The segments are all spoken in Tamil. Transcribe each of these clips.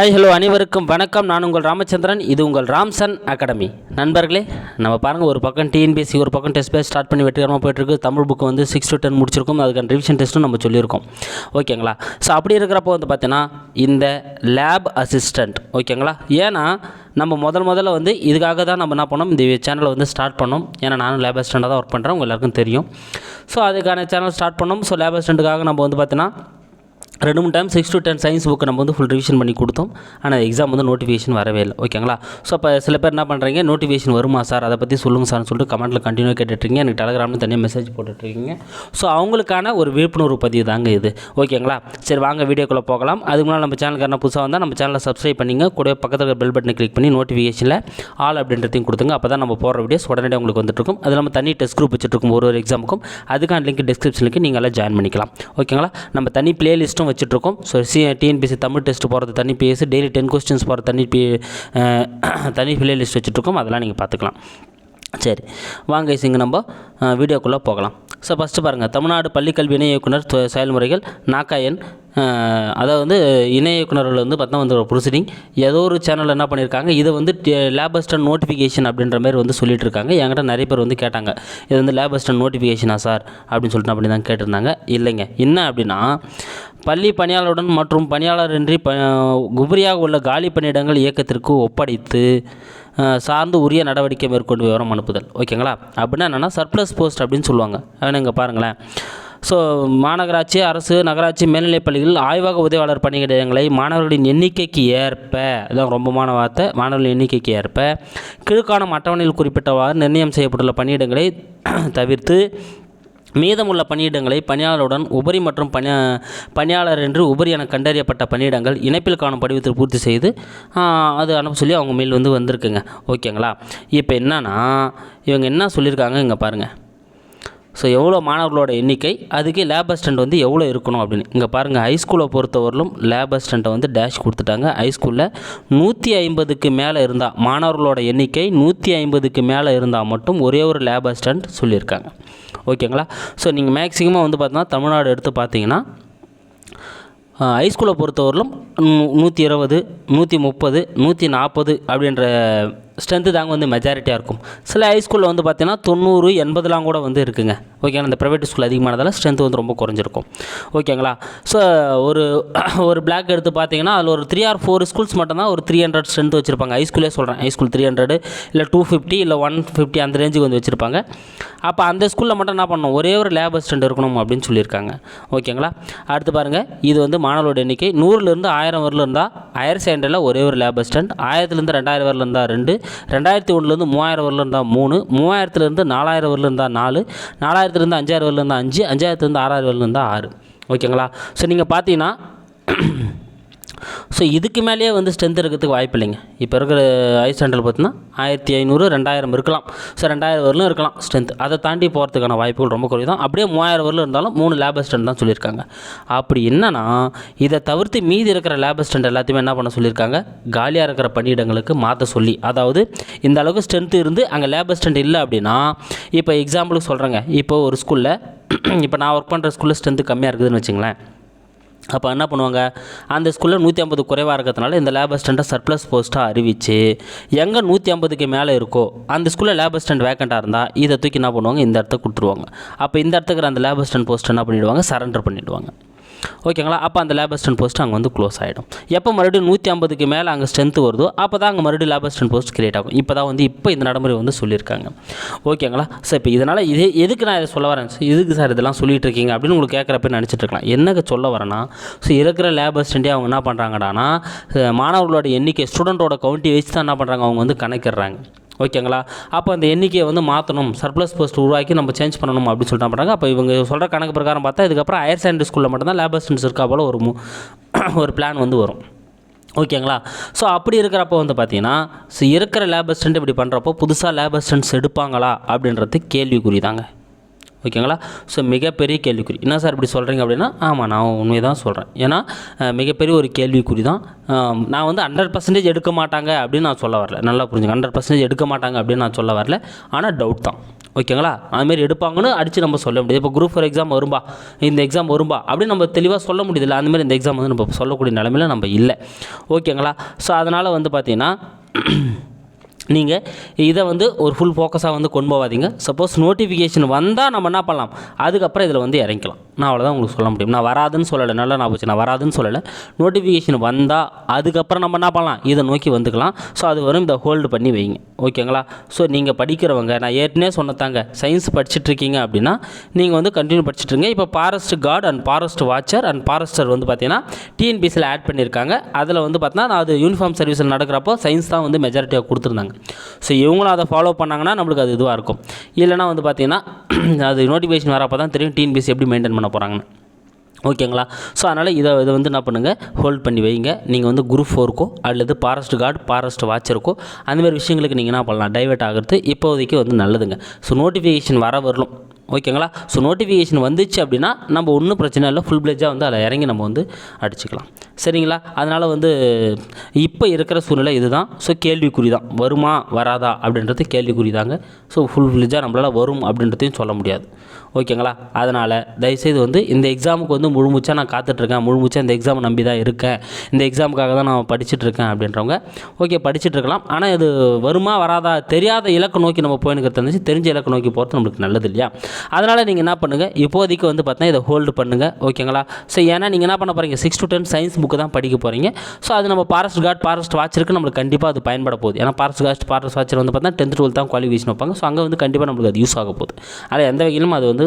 ஹாய் ஹலோ அனைவருக்கும் வணக்கம். நான் உங்கள் ராமச்சந்திரன். இது உங்கள் ராம்சன் அகாடமி. நண்பர்களே நம்ம பாருங்கள் ஒரு பக்கம் டிஎன்பிஎஸ்சி ஒரு பக்கம் டெஸ்ட் பேஸ் ஸ்டார்ட் பண்ணி வெற்றிகரமாக போயிட்டுருக்கு. தமிழ் புக்கு வந்து சிக்ஸ் டு டென் முடிச்சிருக்கோம். அதுக்கான ரிவிஷன் டெஸ்ட்டும் நம்ம சொல்லியிருக்கோம். ஓகேங்களா ஸோ அப்படி இருக்கிறப்போ வந்து பார்த்தீங்கன்னா இந்த லேப் அசிஸ்டண்ட் ஓகேங்களா ஏன்னா நம்ம முதல் முதல்ல வந்து இதுக்காக தான் நம்ம என்ன பண்ணோம்? இந்த சேனலை வந்து ஸ்டார்ட் பண்ணோம். ஏன்னா நானும் லேப் அசிஸ்டண்ட்டாக தான் ஒர்க் பண்ணுறேன் உங்கள் எல்லாருக்கும் தெரியும். ஸோ அதுக்கான சேனல் ஸ்டார்ட் பண்ணோம். ஸோ லேப் அசிஸ்டண்ட்டுக்காக நம்ம வந்து பார்த்தீங்கன்னா ரெண்டு மூணு time six to ten science book நம்ம வந்து ஃபுல் ரிவிஷன் பண்ணி கொடுத்தோம். ஆனால் எக்ஸாம் வந்து நோட்டிஃபிகேஷன் வரவே இல்லை. ஓகேங்களா ஸோ அப்போ சில பேர் என்ன பண்ணுறீங்க நோட்டிஃபிகேஷன் வருமா சார்? அதை பற்றி சொல்லுங்கள் சார்னு சொல்லிட்டு கமெண்ட்டில் கண்டினியூ கேட்டுட்ருக்கீங்க. எனக்கு டெலகிராமில் தனியாக மெசேஜ் போட்டுட்ருக்கீங்க. ஸோ அவங்களுக்கான ஒரு விழிப்புணர்வு பதிவு தாங்க இது. ஓகேங்களா சரி வாங்க வீடியோக்குள்ளே போகலாம். அதுக்கு முன்னால் நம்ம சேனலுக்கு என்ன புதுசாக வந்தால் நம்ம சேனலை சப்ஸ்கிரைப் பண்ணிங்க. கூட பக்கத்தில் பெல் பட்டனை கிளிக் பண்ணி நோட்டிஃபிகேஷனில் ஆல் அப்படின்றதையும் கொடுத்துங்க அப்போ தான் நம்ம போகிற வீடியோஸ் உடனடியாக உங்களுக்கு வந்துட்டுருக்கும் அது நம்ம தனி டெஸ்ட் குரூப் வச்சுட்ருக்கோம். ஒரு ஒரு எக்ஸாமுக்கும் அதுக்கான லிங்க் டிஸ்கிரிப்ஷனுக்கு நீங்கள் எல்லாம் ஜாயின் பண்ணிக்கலாம். ஓகேங்களா நம்ம தனி பிளேலிஸ்ட்டும் வச்சுட்ருக்கோம். So C TNPSC Tamil test போகிறது தனி பிஎஸ் டெய்லி டென் கொஸ்டின்ஸ் போகிற தனி பி தனி பிளே லிஸ்ட் வச்சுட்ருக்கோம். அதெல்லாம் நீங்கள் பார்த்துக்கலாம். சரி. வாங்க இங்கே நம்ம வீடியோக்குள்ளே போகலாம். ஸோ ஃபஸ்ட்டு பாருங்கள் தமிழ்நாடு பள்ளிக்கல்வி இணை இயக்குனர் செயல்முறைகள் நாக்காயன் அதாவது வந்து இணை இயக்குநர்கள் வந்து பார்த்தா வந்து ஒரு ப்ரொசீடிங் ஏதோ ஒரு சேனலில் என்ன பண்ணியிருக்காங்க இதை வந்து லேபஸ்டன் நோட்டிஃபிகேஷன் அப்படின்ற மாதிரி வந்து சொல்லிட்டு இருக்காங்க என்கிட்ட நிறைய பேர் வந்து கேட்டாங்க. இது வந்து லேபஸ்டன் நோட்டிஃபிகேஷனா சார்? அப்படின்னு சொல்லிட்டு அப்படி தான் கேட்டிருந்தாங்க. இல்லைங்க. என்ன அப்படின்னா பள்ளி பணியாளருடன் மற்றும் பணியாளரின்றி ப உபரியாக உள்ள காலி பணியிடங்கள் இயக்கத்திற்கு ஒப்படைத்து சார்ந்து உரிய நடவடிக்கை மேற்கொண்டு விவரம் அனுப்புதல். ஓகேங்களா? அப்படின்னா என்னென்னா சர்ப்ளஸ் போஸ்ட் அப்படின்னு சொல்லுவாங்க. அதனால் இங்கே பாருங்களேன். ஸோ மாநகராட்சி அரசு நகராட்சி மேல்நிலைப் பள்ளிகளில் ஆய்வக உதவியாளர் பணியிடங்களை மாணவர்களின் எண்ணிக்கைக்கு ஏற்ப இதான் ரொம்பமான வார்த்தை மாணவர்களின் எண்ணிக்கைக்கு ஏற்ப கீழ்காணும் அட்டவணையில் குறிப்பிட்டவாறு நிர்ணயம் செய்யப்பட்டுள்ள பணியிடங்களை தவிர்த்து மீதமுள்ள பணியிடங்களை பணியாளருடன் உபரி மற்றும் பணி பணியாளர் என்று உபரி என கண்டறியப்பட்ட பணியிடங்கள் இணைப்பில் காணும் படிவத்தில் பூர்த்தி செய்து அது அனுப்ப சொல்லி அவங்க மெயில் வந்து வந்திருக்குங்க. ஓகேங்களா இப்போ என்னன்னா இவங்க என்ன சொல்லியிருக்காங்க இங்கே பாருங்கள் ஸோ எவ்வளோ மாணவர்களோட எண்ணிக்கை? அதுக்கு லேப் அசிஸ்டண்ட் வந்து எவ்வளோ இருக்கணும் அப்படின்னு. இங்கே பாருங்கள் ஹைஸ்கூலை பொறுத்தவரையிலும் லேப் அசிஸ்டண்ட்டை வந்து டேஷ் கொடுத்துட்டாங்க. ஹைஸ்கூலில் நூற்றி ஐம்பதுக்கு மேலே இருந்தால் மாணவர்களோட எண்ணிக்கை நூற்றி ஐம்பதுக்கு மேலே இருந்தால் மட்டும் ஒரே ஒரு லேப் அசிஸ்டண்ட் சொல்லியிருக்காங்க. ஓகேங்களா ஸோ நீங்கள் மேக்ஸிமமாக வந்து பார்த்தீங்கன்னா தமிழ்நாடு எடுத்து பார்த்தீங்கன்னா ஹைஸ்கூலை பொறுத்தவரையிலும் நூ- நூற்றி இருபது நூற்றி முப்பது நூற்றி நாற்பது அப்படின்ற ஸ்ட்ரென்த்து தாங்க வந்து மெஜாரிட்டியாக இருக்கும். சில ஹைஸ்கூலில் வந்து பார்த்திங்கன்னா தொண்ணூறு எண்பதுலாம் கூட வந்து இருக்குங்க. ஓகேங்களா இந்த ப்ரைவேட் ஸ்கூல் அதிகமானதால் ஸ்ட்ரென்த் வந்து ரொம்ப குறைஞ்சிருக்கும். ஓகேங்களா ஸோ ஒரு ஒரு பிளாக் எடுத்து பார்த்தீங்கன்னா அதில் ஒரு த்ரீ ஆர் ஃபோர் ஸ்கூல்ஸ் மட்டும்தான் ஒரு த்ரீ ஹண்ட்ரட் ஸ்ட்ரென்த் வச்சுருப்பாங்க. ஹைஸ்கூலே சொல்கிறேன் ஹைஸ்கூல் த்ரீ ஹண்ட்ரடு இல்லை டூ ஃபிஃப்டி இல்லை ஒன் ஃபிஃப்டி அந்த ரேஞ்சுக்கு வந்து வச்சுருப்பாங்க. அப்போ அந்த ஸ்கூலில் மட்டும் என்ன பண்ணணும்? ஒரே ஒரு லேப் அசிஸ்டன்ட் இருக்கணும் அப்படின்னு சொல்லியிருக்காங்க. ஓகேங்களா அடுத்து பாருங்கள் இது வந்து மாணவர்களோட எண்ணிக்கை. நூறுலேருந்து ஆயிரம் வரல இருந்தால் ஹையர் செகண்டரியில் ஒரே ஒரு லேப் அசிஸ்டன்ட் ஆயிரத்துலேருந்து ரெண்டாயிரம் வரல இருந்தால் ரெண்டு. ரெண்டாயிரத்தி ஒன்றுலேருந்து மூவாயிரம் வரல இருந்தால் மூணு மூவாயிரத்துலேருந்து நாலாயிரம் வரலும் இருந்தால் நாலு நாலாயிரத்துலேருந்து அஞ்சாயிரம் வரலும் இருந்தால் அஞ்சு அஞ்சாயிரத்துலேருந்து ஆறாயிரம் வரலும் இருந்தால் ஆறு. ஓகேங்களா? ஸோ நீங்கள் பார்த்தீங்கன்னா ஸோ இதுக்கு மேலேயே வந்து ஸ்ட்ரென்த் இருக்கிறதுக்கு வாய்ப்பு இல்லைங்க. இப்போ இருக்கிற ஐஸ் ஸ்டாண்டர்ட் பார்த்தீங்கன்னா ஆயிரத்தி ஐநூறு ரெண்டாயிரம் இருக்கலாம். ஸோ ரெண்டாயிரம் வரலும் இருக்கலாம் ஸ்ட்ரென்த் அதை தாண்டி போகிறதுக்கான வாய்ப்புகள் ரொம்ப குறைவு தான். அப்படியே மூவாயிரம் வரலும் இருந்தாலும் மூணு லேப் அசிஸ்டன்ட் தான் சொல்லியிருக்காங்க. அப்படி என்னன்னா இதை தவிர்த்து மீதி இருக்கிற லேப் அசிஸ்டன்ட் எல்லாத்தையுமே என்ன பண்ண சொல்லியிருக்காங்க? காலியாக இருக்கிற பணியிடங்களுக்கு மாற்ற சொல்லி. அதாவது இந்த அளவுக்கு ஸ்ட்ரென்த் இருந்து அங்கே லேப் அசிஸ்டன்ட் இல்லை அப்படின்னா இப்போ எக்ஸாம்பிளுக்கு சொல்கிறேங்க இப்போ ஒரு ஸ்கூலில் இப்போ நான் ஒர்க் பண்ணுற ஸ்கூலில் ஸ்ட்ரென்த்து கம்மியாக இருக்குதுன்னு வச்சுங்களேன். அப்போ என்ன பண்ணுவாங்க? அந்த ஸ்கூலில் நூற்றி ஐம்பது குறைவாக இருக்கிறதுனால இந்த லேப் அசிஸ்டண்ட்டை சர்ப்ளஸ் போஸ்ட்டாக அறிவித்து எங்கே நூற்றி ஐம்பதுக்கு மேலே இருக்கோ அந்த ஸ்கூலில் லேப் அசிஸ்டன்ட் வேக்கண்ட்டாக இருந்தால் இதை தூக்கி என்ன பண்ணுவாங்க? இந்த இடத்த கொடுத்துருவாங்க. அப்போ இந்த இடத்துக்கு அந்த லேப் அசிஸ்டன்ட் போஸ்ட் என்ன பண்ணிவிடுவாங்க சரண்டர் பண்ணிவிடுவாங்க ஓகேங்களா? அப்போ அந்த லேப் அசிஸ்டன்ட் போஸ்ட் அங்கே வந்து க்ளோஸ் ஆகிடும் எப்போ மறுபடியும் நூற்றி ஐம்பதுக்கு மேலே அங்கே ஸ்ட்ரென்த் வருதோ அப்போ தான் அங்கே மறுபடியும் லேப் அசிஸ்டன்ட் போஸ்ட் கிரியேட் ஆகும். இப்போ தான் வந்து இப்போ இந்த நடைமுறை வந்து சொல்லியிருக்காங்க. ஓகேங்களா? சார் இப்போ இதனால் இது எதுக்கு நான் இதை சொல்ல வரேன்? சார் எதுக்கு சார் இதெல்லாம் சொல்லிட்டு இருக்கீங்க? அப்படின்னு உங்களுக்கு கேட்குறப்ப நினச்சிட்டு இருக்கலாம். என்னங்க சொல்ல வரேன்னா ஸோ இருக்கிற லேப் அசிஸ்டண்ட்டே அவங்க என்ன பண்ணுறாங்கடானா மாணவர்களோட எண்ணிக்கை ஸ்டூடெண்ட்டோட கவுண்ட்டி வச்சு தான் என்ன பண்ணுறாங்க அவங்க வந்து கணக்கிடுறாங்க. ஓகேங்களா? அப்போ அந்த எண்ணிக்கையை வந்து மாற்றணும் சர்ப்ளஸ் போஸ்ட் உருவாக்கி நம்ம சேஞ்ச் பண்ணணும் அப்படின்னு சொல்லிட்டு பண்ணுறாங்க அப்போ இவங்க சொல்கிற கணக்கு பிரகாரம் பார்த்தா இதுக்கப்புறம் ஹையர் செகண்டரி ஸ்கூலில் மட்டும்தான் லேப் அசிஸ்டன்ஸ் இருக்கா போல் ஒரு ஒரு பிளான் வந்து வரும். ஓகேங்களா? ஸோ அப்படி இருக்கிறப்போ வந்து பார்த்தீங்கன்னா ஸோ இருக்கிற லேப் அசிஸ்டன்ட் இப்படி பண்ணுறப்போ புதுசாக லேப் அசிஸ்டன்ட்ஸ் எடுப்பாங்களா அப்படின்றது கேள்விக்குறி தாங்க ஓகேங்களா? ஸோ மிகப்பெரிய கேள்விக்குறி. என்ன சார் இப்படி சொல்கிறீங்க அப்படின்னா ஆமாம் நான் உண்மையை தான் சொல்கிறேன் ஏன்னா மிகப்பெரிய ஒரு கேள்விக்குறி தான். நான் வந்து ஹண்ட்ரட் பர்சன்டேஜ் எடுக்க மாட்டாங்க அப்படின்னு நான் சொல்ல வரல. நல்லா புரிஞ்சுங்க. ஹண்ட்ரட் பர்சன்டேஜ் எடுக்க மாட்டாங்க அப்படின்னு நான் சொல்ல வரல. ஆனால் டவுட் தான். ஓகேங்களா? அதுமாரி எடுப்பாங்கன்னு அடித்து நம்ம சொல்ல முடியாது. இப்போ குரூப் ஃபோர் எக்ஸாம் வரும்பா? இந்த எக்ஸாம் வரும்பா? அப்படின்னு நம்ம தெளிவாக சொல்ல முடியுதில்ல அந்தமாரி இந்த எக்ஸாம் வந்து நம்ம சொல்லக்கூடிய நிலமையில நம்ம இல்லை. ஓகேங்களா? ஸோ அதனால் வந்து பார்த்திங்கன்னா நீங்கள் இதை வந்து ஒரு ஃபுல் ஃபோக்கஸாக வந்து கொண்டு போகாதீங்க. சப்போஸ் நோட்டிஃபிகேஷன் வந்தால் நம்ம என்ன பண்ணலாம்? அதுக்கப்புறம் இதில் வந்து இறங்கிக்கலாம். நான் அவ்வளோதான் உங்களுக்கு சொல்ல முடியும். நான் வராதுன்னு சொல்லலை. நல்லா நான் போச்சு நான் வராதுன்னு சொல்லலை. நோட்டிஃபிகேஷன் வந்தால் அதுக்கப்புறம் நம்ம என்ன பண்ணலாம்? இதை நோக்கி வந்துக்கலாம். ஸோ அது வரும். இதை ஹோல்டு பண்ணி வைங்க. ஓகேங்களா ஸோ நீங்கள் படிக்கிறவங்க நான் ஏற்கனவே சொன்னதாங்க. சயின்ஸ் படிச்சுட்ருக்கீங்க அப்படின்னா நீங்கள் வந்து கண்டினியூ படிச்சுட்ருங்க. இப்போ forest guard and forest watcher and forester வந்து பார்த்தீங்கன்னா டிஎன்பிசியில் ஆட் பண்ணியிருக்காங்க. அதில் வந்து பார்த்தீங்கன்னா நான் அது யூனிஃபார்ம் சர்வீஸில் நடக்கிறப்போ சயின்ஸ் தான் வந்து மெஜாரிட்டியாக கொடுத்துருந்தாங்க. ஸோ இவங்களும் அதை ஃபாலோ பண்ணாங்கன்னா நம்மளுக்கு அது இதுவாக இருக்கும். இல்லைனா வந்து பார்த்தீங்கன்னா அது நோட்டிஃபிகேஷன் வரப்போ தான் தெரியும் டிஎன்பிசி எப்படி மெயின்டைன் பண்ண போகிறாங்கன்னு ஓகேங்களா? ஸோ அதனால் இதை இதை வந்து என்ன பண்ணுங்கள் ஹோல்ட் பண்ணி வைங்க. நீங்கள் வந்து குரூப் ஃபோருக்கோ அல்லது ஃபாரஸ்ட் கார்டு ஃபாரஸ்ட் வாட்சருக்கோ அந்தமாதிரி விஷயங்களுக்கு நீங்கள் என்ன பண்ணலாம்? டைவர்ட் ஆகிறது இப்போதைக்கு வந்து நல்லதுங்க. ஸோ நோட்டிஃபிகேஷன் வர வரலும். ஓகேங்களா? ஸோ நோட்டிஃபிகேஷன் வந்துச்சு அப்படின்னா நம்ம ஒன்றும் பிரச்சனை இல்லை. ஃபுல் பிளேஜாக வந்து அதில் இறங்கி நம்ம வந்து அடிச்சுக்கலாம். சரிங்களா? அதனால் வந்து இப்போ இருக்கிற சூழ்நிலை இதுதான். ஸோ கேள்விக்குறி தான் வருமா வராதா அப்படின்றது கேள்விக்குறி தாங்க ஸோ ஃபுல் ஃபில்ஜாக நம்மளால் வரும் அப்படின்றதையும் சொல்ல முடியாது. ஓகேங்களா? அதனால் தயவுசெய்து வந்து இந்த எக்ஸாமுக்கு வந்து முழுமுச்சாக நான் காத்துட்ருக்கேன். முழுமுச்சாக இந்த எக்ஸாமை நம்பி தான் இருக்கேன். இந்த எக்ஸாமுக்காக தான் நான் படிச்சுட்ருக்கேன் அப்படின்றவங்க ஓகே படிச்சுட்ருக்கலாம். ஆனால் இது வருமா வராதா தெரியாத இலக்கு நோக்கி நம்ம போயினுக்கிறது இருந்துச்சு தெரிஞ்ச இலக்கு நோக்கி போகிறது நம்மளுக்கு நல்லது இல்லையா? அதனால் நீங்கள் என்ன பண்ணுங்கள் இப்போதைக்கு வந்து பார்த்தீங்கன்னா இதை ஹோல்டு பண்ணுங்கள் ஓகேங்களா? ஸோ ஏன்னா நீங்கள் என்ன பண்ண போகிறீங்க six to ten science book தான் படிக்க போகிறீங்க ஸோ அது நம்ம ஃபாரஸ்ட் கார்டு ஃபாரஸ்ட் வாட்சருக்கு நம்மளுக்கு கண்டிப்பாக அது பயன்பட போகுது. ஏன்னா ஃபாரஸ்ட் கார்டு ஃபாரஸ்ட் வாட்சர் வந்து பார்த்தீங்கன்னா டென்த் டுவெல்த் தான் குவாலிஃபிகேஷன் வைப்பாங்க. ஸோ அங்கே வந்து கண்டிப்பாக நம்மளுக்கு அது யூஸ் ஆக போகுது. அதில் எந்த வகையிலும் அது வந்து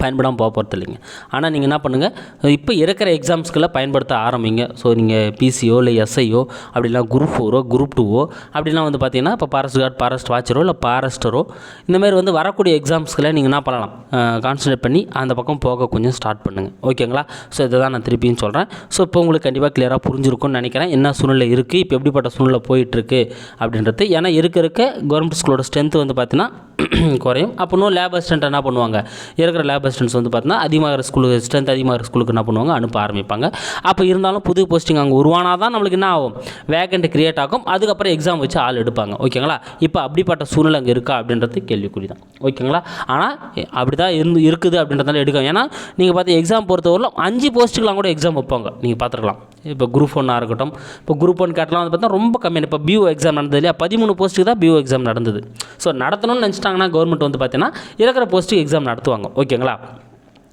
பயன்படாமல் போக போகிறது இல்லைங்க. ஆனால் நீங்கள் என்ன பண்ணுங்கள் இப்போ இருக்கிற எக்ஸாம்ஸ்க்கெல்லாம் பயன்படுத்த ஆரம்பிங்க. ஸோ நீங்கள் பிசிஓ இல்லை எஸ்ஐயோ அப்படிலாம் குரூப் ஃபோரோ குரூப் டூவோ அப்படிலாம் வந்து பார்த்தீங்கன்னா இப்போ ஃபாரஸ்ட் கார்டு ஃபாரஸ்ட் வாட்சரோ இல்லை ஃபாரஸ்டரோ இந்தமாரி வந்து வரக்கூடிய எக்ஸாம்ஸ்க்கெல்லாம் நீங்கள் என்ன பண்ணலாம்? கான்சன்ட்ரேட் பண்ணி அந்த பக்கம் போக கொஞ்சம் ஸ்டார்ட் பண்ணுங்கள் ஓகேங்களா ஸோ இதை தான் நான் திருப்பியும் சொல்கிறேன் ஸோ இப்போ உங்களுக்கு கண்டிப்பாக கிளியராக புரிஞ்சிருக்கும்னு நினைக்கிறேன். என்ன சூழ்நிலை இருக்குது இப்போ எப்படிப்பட்ட சூழ்நிலை போயிட்டுருக்கு? அப்படின்றது. ஏன்னா இருக்க இருக்க கவர்மெண்ட் ஸ்கூலோட ஸ்ட்ரென்த் வந்து பார்த்தீங்கன்னா குறையும். அப்போ இன்னும் லேப் அசிஸ்டன்ட் என்ன பண்ணுவாங்க? இருக்கிற லேப் அசிஸ்டன்ட்ஸ் வந்து பார்த்தீங்கன்னா அதிகமாக ஸ்கூலுக்கு ஸ்ட்ரென்த் அதிகமாக ஸ்கூலுக்கு என்ன பண்ணுவாங்க? அனுப்ப ஆரம்பிப்பாங்க. அப்போ இருந்தாலும் புது போஸ்டிங் அங்கே உருவானா தான் நம்மளுக்கு என்ன ஆகும்? வேகண்ட் கிரியேட் ஆகும். அதுக்கப்புறம் எக்ஸாம் வச்சு ஆள் எடுப்பாங்க. ஓகேங்களா? இப்போ அப்படிப்பட்ட சூழ்நிலை அங்கே இருக்கா அப்படின்றது கேள்விக்குறி தான் ஓகேங்களா? ஆனால் அப்படி தான் இருந்து இருக்குது அப்படின்றதால எடுக்கும் ஏன்னா நீங்கள் பார்த்து எக்ஸாம் பொறுத்தவரையிலும் அஞ்சு போஸ்ட்டுக்கெலாம் கூட எக்ஸாம் வைப்பாங்க. நீங்கள் பார்த்துருக்கலாம். இப்போ குரூப் ஒன்னாக இருக்கட்டும். இப்போ குரூப் ஒன் கேட்டலாம். வந்து பார்த்தா ரொம்ப கம்மியான இப்போ பியூ எக்ஸாம் நடந்தது இல்லையா? பதிமூணு போஸ்ட்டுக்கு தான் பியூ எக்ஸாம் நடந்தது. ஸோ நடத்தணும்னு நினச்சிட்டாங்கன்னா கவர்மெண்ட் வந்து பார்த்தீங்கன்னா இருக்கிற போஸ்ட்டுக்கு எக்ஸாம் நடத்துவாங்க. ஓகேங்களா? பார்க்கலாம்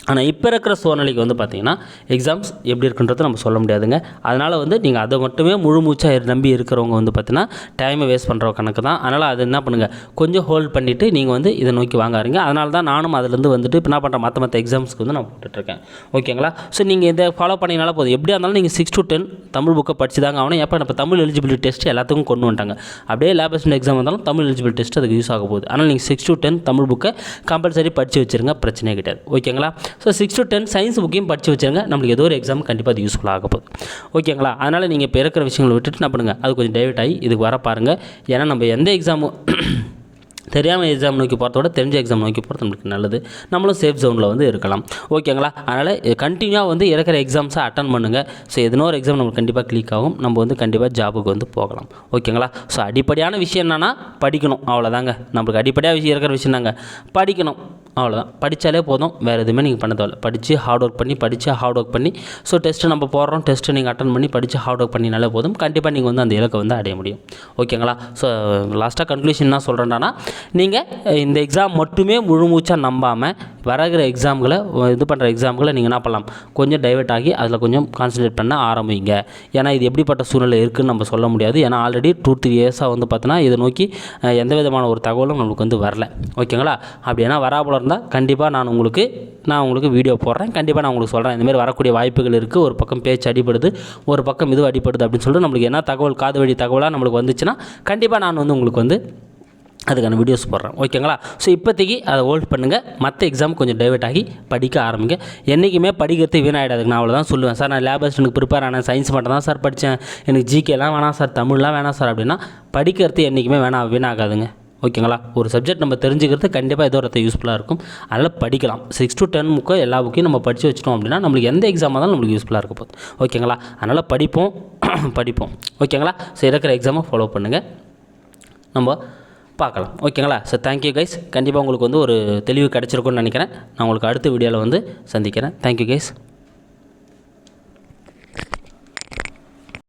ஆனால் இப்போ இருக்கிற சூழ்நிலைக்கு வந்து பார்த்தீங்கன்னா எக்ஸாம்ஸ் எப்படி இருக்குன்றது நம்ம சொல்ல முடியாதுங்க. அதனால் வந்து நீங்கள் அதை மட்டுமே முழு மூச்சாக நம்பி இருக்கிறவங்க வந்து பார்த்தீங்கன்னா டைமை வேஸ்ட் பண்ணுற கணக்கு தான். அதனால் அது என்ன பண்ணுங்கள் கொஞ்சம் ஹோல்ட் பண்ணிவிட்டு நீங்கள் வந்து இதை நோக்கி வாங்காருங்க அதனால தான் நானும் அதுலேருந்து வந்துட்டு இப்போ என்ன பண்ணுறேன் மற்ற மற்ற எக்ஸாம்ஸ்க்கு வந்து நான் போட்டுட்ருக்கேன் ஓகேங்களா ஸோ நீங்கள் இதை ஃபாலோ பண்ணிங்கனால போதும். எப்படியா இருந்தாலும் நீங்கள் சிக்ஸ் டு டென் தமிழ் புக்கை படிச்சு தாங்க ஆகணும். எப்போ இப்போ தமிழ் எலிஜிபிலிட்டி டெஸ்ட் எல்லாத்துக்கும் கொண்டு வந்துட்டாங்க. அப்படியே லேபஸ்ட் எக்ஸாம் வந்தாலும் தமிழ் எலிஜிபிலிட்டி டெஸ்ட் அதுக்கு யூஸ் ஆக போகுது. ஆனால் நீங்கள் சிக்ஸ் டு டென் தமிழ் புக்கை கம்பல்சரி படித்து வச்சுருங்க. பிரச்சனையே கிடையாது. ஓகேங்களா so six to ten science புக்கையும் படித்து வச்சுருங்க. நம்மளுக்கு ஏதோ ஒரு எக்ஸாம் கண்டிப்பாக அது யூஸ்ஃபுல்லாக ஆக போகுது. ஓகேங்களா அதனால் நீங்கள் இப்போ இருக்கிற விஷயங்களை விட்டுட்டு என்ன பண்ணுங்கள் அது கொஞ்சம் டைவர்ட் ஆகி இதுக்கு வர பாருங்கள் ஏன்னா நம்ம எந்த எக்ஸாமும் தெரியாமல் எக்ஸாம் நோக்கி போகிறத விட தெரிஞ்ச எக்ஸாம் நோக்கி போகிறது நம்மளுக்கு நல்லது. நம்மளும் சேஃப் ஜோனில் வந்து இருக்கலாம். ஓகேங்களா அதனால் கண்டினியூவாக வந்து இருக்கிற எக்ஸாம்ஸை அட்டன் பண்ணுங்கள் ஸோ எதனோ ஒரு எக்ஸாம் நம்மளுக்கு கண்டிப்பாக கிளிக் ஆகும். நம்ம வந்து கண்டிப்பாக ஜாபுக்கு வந்து போகலாம். ஓகேங்களா ஸோ அடிப்படையான விஷயம் என்னென்னா படிக்கணும். அவ்வளோதாங்க நம்மளுக்கு அடிப்படையாக விஷயம் இருக்கிற விஷயம் தாங்க. படிக்கணும். அவ்வளோதான் படித்தாலே போதும். வேறு எதுவுமே நீங்கள் பண்ண தேவையில்ல. படித்து ஹார்ட் ஒர்க் பண்ணி படித்து ஹார்ட் ஒர்க் பண்ணி ஸோ டெஸ்ட்டு நம்ம போடுறோம். டெஸ்ட்டு நீங்கள் அட்டன் பண்ணி படித்து ஹார்ட் ஒர்க் பண்ணினாலே போதும். கண்டிப்பாக நீங்கள் வந்து அந்த இலக்கை வந்து அடைய முடியும். ஓகேங்களா ஸோ லாஸ்ட்டாக கன்க்ளூஷன் என்ன சொல்கிறேன்டானா நீங்கள் இந்த எக்ஸாம் மட்டுமே முழு மூச்சாக நம்பாமல் வரகிற எக்ஸாம்களை இது பண்ணுற எக்ஸாம்களை நீங்கள் என்ன பண்ணலாம்? கொஞ்சம் டைவெர்ட் ஆகி அதில் கொஞ்சம் கான்சன்ட்ரேட் பண்ண ஆரம்பிங்க. ஏன்னா இது எப்படிப்பட்ட சூழ்நிலை இருக்குதுன்னு நம்ம சொல்ல முடியாது. ஏன்னா ஆல்ரெடி டூ த்ரீ இயர்ஸாக வந்து பார்த்தோன்னா இதை நோக்கி எந்த விதமான ஒரு தகவலும் நம்மளுக்கு வந்து வரல. ஓகேங்களா அப்படி ஏன்னா வராமல் இருந்தால் கண்டிப்பாக நான் உங்களுக்கு நான் உங்களுக்கு வீடியோ போடுறேன். கண்டிப்பாக நான் உங்களுக்கு சொல்கிறேன் இந்தமாரி வரக்கூடிய வாய்ப்புகள் இருக்குது ஒரு பக்கம் பேச்சு அடிபடுது. ஒரு பக்கம் இது அடிபடுது அப்படின்னு சொல்லிட்டு நம்மளுக்கு என்ன தகவல் காது வழி தகவலாக நம்மளுக்கு வந்துச்சுன்னா கண்டிப்பாக நான் வந்து உங்களுக்கு வந்து அதுக்கான வீடியோஸ் போடுறேன். ஓகேங்களா ஸோ இப்போதைக்கு அதை ஹோல்ட் பண்ணுங்கள் மற்ற எக்ஸாம் கொஞ்சம் டைவெர்ட் ஆகி படிக்க ஆரம்பிங்க. என்றைக்குமே படிக்கிறது வீணாயிடாதுங்க. நான் அவ்வளோதான் சொல்லுவேன். சார் நான் லேப் அசிஸ்டனுக்கு ப்ரிப்பேர் ஆனேன். சயின்ஸ் மட்டும் தான் சார் படித்தேன். எனக்கு ஜிகேலாம் வேணாம் சார். தமிழ்லாம் வேணாம் சார். அப்படின்னா படிக்கிறது என்றைக்குமே வேணாம் வீணாகாதுங்க. ஓகேங்களா? ஒரு சப்ஜெக்ட் நம்ம தெரிஞ்சுக்கிறது கண்டிப்பாக ஏதோ ஒருத்த யூஸ்ஃபுல்லாக இருக்கும். அதனால் படிக்கலாம். சிக்ஸ் டு டென் புக்கோ எல்லா புக்கையும் நம்ம படித்து வச்சிட்டோம் அப்படின்னா நம்மளுக்கு எந்த எக்ஸாமாக இருந்தாலும் நம்மளுக்கு யூஸ்ஃபுல்லாக இருக்க போகுது. ஓகேங்களா? அதனால் படிப்போம். படிப்போம். ஓகேங்களா? ஸோ இருக்கிற எக்ஸாமை ஃபாலோ பண்ணுங்கள் நம்ம பார்க்கலாம். ஓகேங்களா? ஸோ தேங்க்யூ கைஸ் கண்டிப்பாக உங்களுக்கு வந்து ஒரு தெளிவு கிடச்சிருக்கும்னு நினைக்கிறேன். நான் உங்களுக்கு அடுத்த வீடியோவில் வந்து சந்திக்கிறேன். Thank you guys